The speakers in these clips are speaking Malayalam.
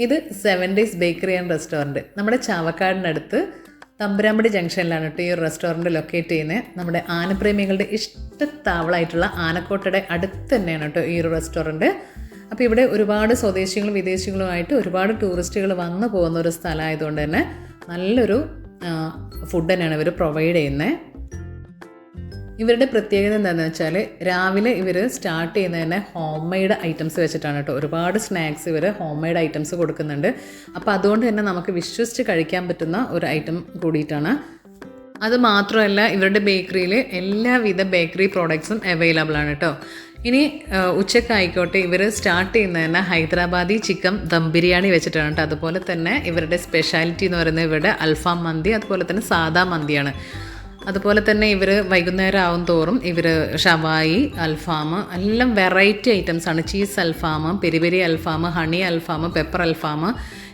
ഇത് seven days bakery and restaurant നമ്മുടെ ചാവക്കാടിനടുത്ത് തമ്പുരാമ്പടി ജംഗ്ഷനിലാണ് കേട്ടോ ഈ ഒരു റെസ്റ്റോറന്റ് ലൊക്കേറ്റ് ചെയ്യുന്നത് നമ്മുടെ ആനപ്രേമികളുടെ ഇഷ്ടത്താവളായിട്ടുള്ള ആനക്കോട്ടയുടെ അടുത്ത് തന്നെയാണ് കേട്ടോ ഈ ഒരു റെസ്റ്റോറന്റ് അപ്പോൾ ഇവിടെ ഒരുപാട് സ്വദേശികളും വിദേശികളുമായിട്ട് ഒരുപാട് ടൂറിസ്റ്റുകൾ വന്നു പോകുന്ന ഒരു സ്ഥലമായതുകൊണ്ട് തന്നെ നല്ലൊരു ഫുഡ് തന്നെയാണ് ഇവർ പ്രൊവൈഡ് ചെയ്യുന്നത് ഇവരുടെ പ്രത്യേകത എന്താണെന്ന് വെച്ചാൽ രാവിലെ ഇവർ സ്റ്റാർട്ട് ചെയ്യുന്ന തന്നെ ഹോം മെയ്ഡ് ഐറ്റംസ് വെച്ചിട്ടാണ് കേട്ടോ. ഒരുപാട് സ്നാക്സ് ഇവർ ഹോം മെയ്ഡ് ഐറ്റംസ് കൊടുക്കുന്നുണ്ട്. അപ്പോൾ അതുകൊണ്ട് തന്നെ നമുക്ക് വിശ്വസിച്ച് കഴിക്കാൻ പറ്റുന്ന ഒരു ഐറ്റം കൂടിയിട്ടാണ്. അത് മാത്രമല്ല ഇവരുടെ ബേക്കറിയിൽ എല്ലാവിധ ബേക്കറി പ്രോഡക്ട്സും അവൈലബിൾ ആണ് കേട്ടോ. ഇനി ഉച്ചക്കായിക്കോട്ടെ ഇവർ സ്റ്റാർട്ട് ചെയ്യുന്നത് തന്നെ ഹൈദരാബാദി ചിക്കൻ ദം ബിരിയാണി വെച്ചിട്ടാണ് കേട്ടോ. അതുപോലെ തന്നെ ഇവരുടെ സ്പെഷ്യാലിറ്റി എന്ന് പറയുന്നത് ഇവരുടെ അൽഫാം മന്തി അതുപോലെ തന്നെ സാദാ മന്തിയാണ്. അതുപോലെ തന്നെ ഇവർ വൈകുന്നേരം ആവും തോറും ഇവർ ഷവായി അൽഫാം എല്ലാം വെറൈറ്റി ഐറ്റംസ് ആണ്. ചീസ് അൽഫാം പെരി പെരി ഹണി അൽഫാം പെപ്പർ അൽഫാം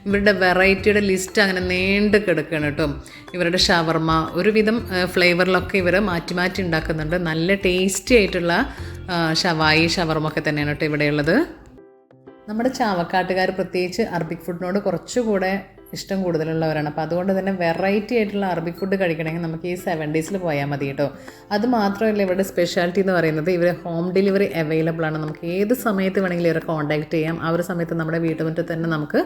ഇവരുടെ വെറൈറ്റിയുടെ ലിസ്റ്റ് അങ്ങനെ നീണ്ടു കിടക്കുകയാണ് കേട്ടോ. ഇവരുടെ ഷവർമ ഒരുവിധം ഫ്ലേവറിലൊക്കെ ഇവർ മാറ്റി മാറ്റി ഉണ്ടാക്കുന്നുണ്ട്. നല്ല ടേസ്റ്റി ആയിട്ടുള്ള ഷവായി ഷവർമ ഒക്കെ തന്നെയാണ് കേട്ടോ ഇവിടെയുള്ളത്. നമ്മുടെ ചാവക്കാട്ടുകാർ പ്രത്യേകിച്ച് അറബിക് ഫുഡിനോട് കുറച്ചുകൂടെ ഇഷ്ടം കൂടുതലുള്ളവരാണ്. അപ്പോൾ അതുകൊണ്ട് തന്നെ വെറൈറ്റി ആയിട്ടുള്ള അറബിക് ഫുഡ് കഴിക്കണമെങ്കിൽ നമുക്ക് ഈ സെവൻ ഡേയ്സിൽ പോയാൽ മതി കേട്ടോ. അത് മാത്രമല്ല ഇവരുടെ സ്പെഷ്യാലിറ്റി എന്ന് പറയുന്നത് ഇവർ ഹോം ഡെലിവറി അവൈലബിൾ ആണ്. നമുക്ക് ഏത് സമയത്ത് വേണമെങ്കിലും ഇവരെ കോൺടാക്ട് ചെയ്യാം. ആ ഒരു സമയത്ത് നമ്മുടെ വീട്ടുമുറ്റത്ത് തന്നെ നമുക്ക്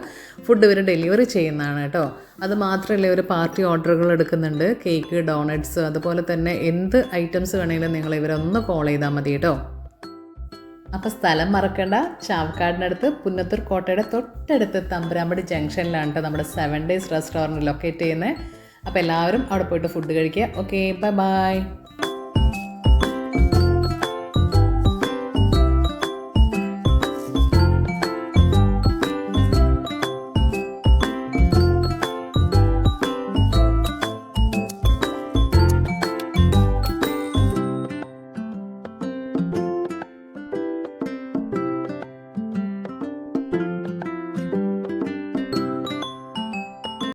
ഫുഡ് ഇവർ ഡെലിവറി ചെയ്യുന്നതാണ് കേട്ടോ. അത് മാത്രമല്ല ഇവർ പാർട്ടി ഓർഡറുകൾ എടുക്കുന്നുണ്ട്. കേക്ക് ഡോണറ്റ്സ് അതുപോലെ തന്നെ എന്ത് ഐറ്റംസ് വേണമെങ്കിലും നിങ്ങൾ ഇവരൊന്ന് കോൾ ചെയ്താൽ മതി കേട്ടോ. അപ്പോൾ സ്ഥലം മറക്കണ്ട. ചാവക്കാടിനടുത്ത് പുന്നത്തൂർ കോട്ടയുടെ തൊട്ടടുത്ത് തമ്പുരാമ്പടി ജംഗ്ഷനിലാണ് കേട്ടോ നമ്മുടെ സെവൻ ഡേയ്സ് റെസ്റ്റോറന്റ് ലൊക്കേറ്റ് ചെയ്യുന്നത് അപ്പോൾ എല്ലാവരും അവിടെ പോയിട്ട് ഫുഡ് കഴിക്കുക. Okay bye bye